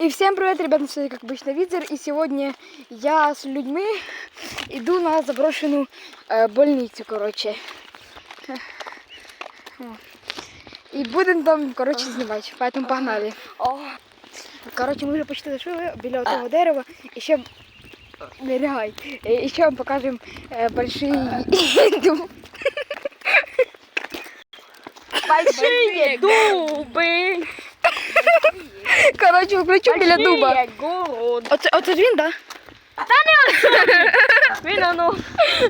И всем привет, ребята, с вами как обычно Визер. И сегодня я с людьми иду на заброшенную э, больницу, короче. И будем там, короче, снимать. Поэтому погнали. Короче, ми вже почти зайшли біля того дерева. І ще не лягай. І ще вам покажемо е, больший дуб. Большие дубы. Коротше, включу біля дуба. Большие город. Оце, оце ж він, так? Він оно.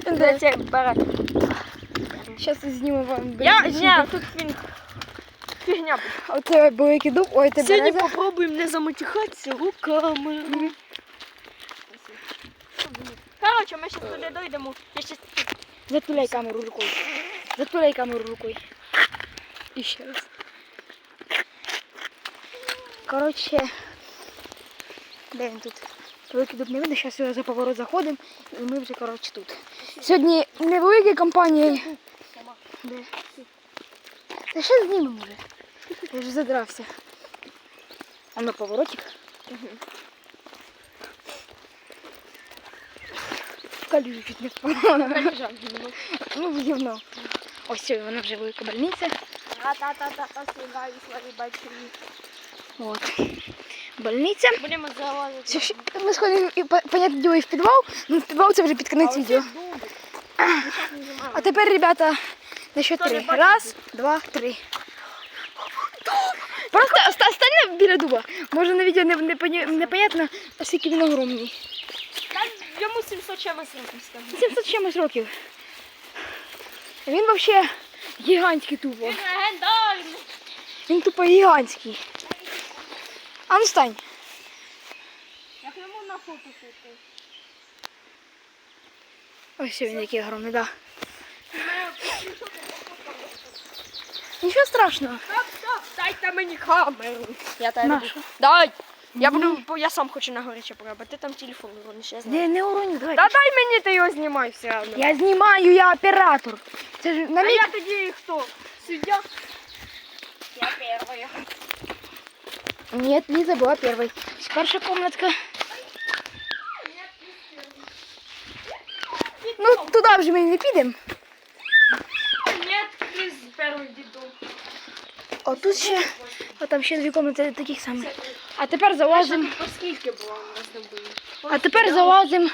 Де це бере. Зараз зніму вам. Я, більше. ні, тут він фігня буде. Оце великий дуб, ой, це Сьогодні береза. попробуємо не заматюхатися руками. Короче, ми зараз туди дойдемо. Я щас... Затуляй камеру рукою. Затуляй камеру рукою. І ще раз. Коротше, де він тут? Великий дуб не видно, зараз його за поворот заходимо і ми вже, коротше, тут. Сьогодні невеликі компанії. Де? Та ще знімемо вже. Я вже задрався. А на поворотик. Калюжу чуть не впала. Ну, гівно. Ось все, вона вже велика больниця. Та-та-та-та, сігаю свої большие. От. Больниця. Будемо залазити. Це Ми сходимо, і, по- понятне діло, і в підвал. Ну, в підвал це вже під кінець відео. А тепер, ребята, на що Хто не три. бачить Раз, два, три. Просто стань біля дуба. Може на відео не, не, поні- непонятно, наскільки він огромний. Йому 700 чимось років скажу. 700 чимось років. Він взагалі гігантський тупо. Легендарний. Він тупо гігантський. А ну стань. Як йому на фото фото. Ось він який огромний, да. Нічого страшного. Стоп, стоп, дайте мені камеру. Я тебе Нашу. Дай. Я буду, бо я сам хочу на горяче пробувати. Ти там телефон вон ще знаю. Не, не уроню, давай. Та дай мені, ти його знімай все одно. Я знімаю, я оператор. Це ж на А мій... я тоді хто? Суддя? Я першая. Нет, Лиза была первой. Перша комнатка. Ну, туди вже ми не підемо. О, тут ще, о, там ще дві комнати таких самих. А тепер залазимо. По було у нас добили? А тепер залазимо.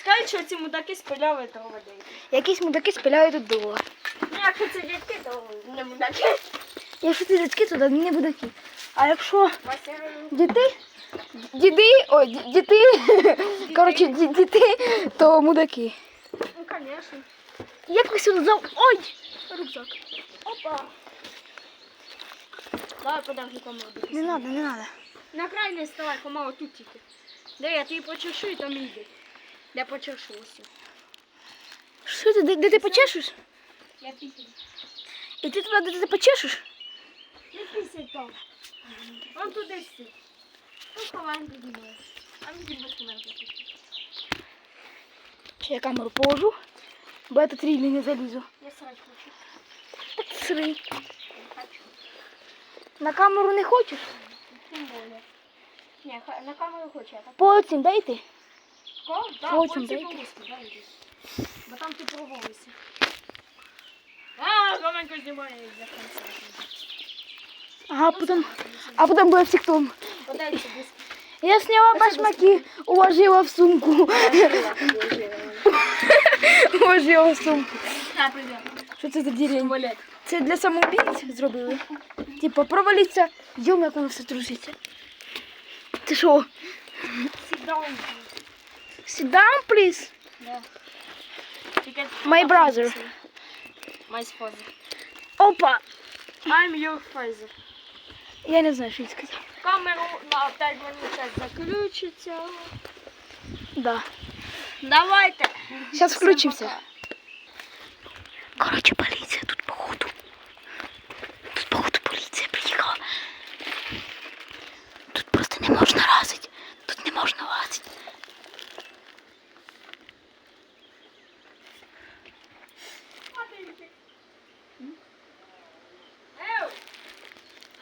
Скажуть, що ці мудаки спиляли того деньги. Якісь мудаки спиляють тут долу. Ну, якщо це дядьки, то не мудаки. Якщо ти дітки, то не мудаки. А якщо діти, діди, ой, ді- діти, коротше, ді- діти, то мудаки. Ну, конечно. Як ви сюди зал... Ой! Рюкзак. Опа. Давай подожди команду. Не надо, не надо. На край не ставай, команда тут тільки. Де я тобі почешу і там йди. Я почешу ось. Що ти, де, де ти почешеш? Я пісень. І ти туди, де ти почешеш? Не пісень там. Вон туди всі. Ну, ховаємо піднімає. А ми без документів. Ще я камеру положу, бо я тут рівно не залізу. Я срать хочу. Сри. Хочу. На камеру не хочеш? Тим более. Ні, ха- на камеру хочу, а так. Потім дайте. Кого? Да, Потім дайте. по-русски, да, йди. Бо там ти провалився. А, Роменко знімає для конца. Ага, потім, а буде всіктом. Подайте Я сняла башмаки, уложила в сумку. Уложила в сумку. Що це за деревня? Це для самоубійць зробили. Типа провалиться, йом, як воно все труситься. Ти що? Sit down. Please. My brother. My father. Опа! I'm your father. Я не знаю, що їй сказав. Камеру на 5 минут заключиться. Да. Давайте. Сейчас включимся. Короче, полиция тут походу. Тут походу полиция приехала. Тут просто не можна лазить.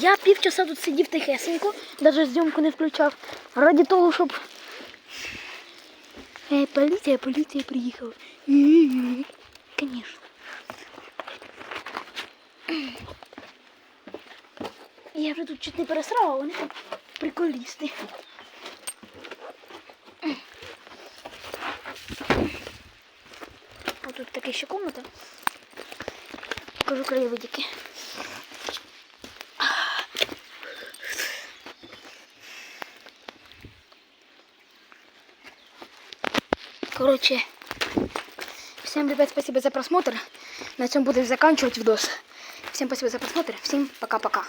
Я півчаса тут сидів тихесенько, навіть зйомку не включав. Раді того, щоб. Е, поліція, поліція приїхала. Звісно. Я вже тут чуть не пересрала, вони там приколісти. Ось тут така ще комната. Покажу краєвидики. Короче, всем, ребят, спасибо за просмотр. На этом будем заканчивать видос. Всем спасибо за просмотр. Всем пока-пока.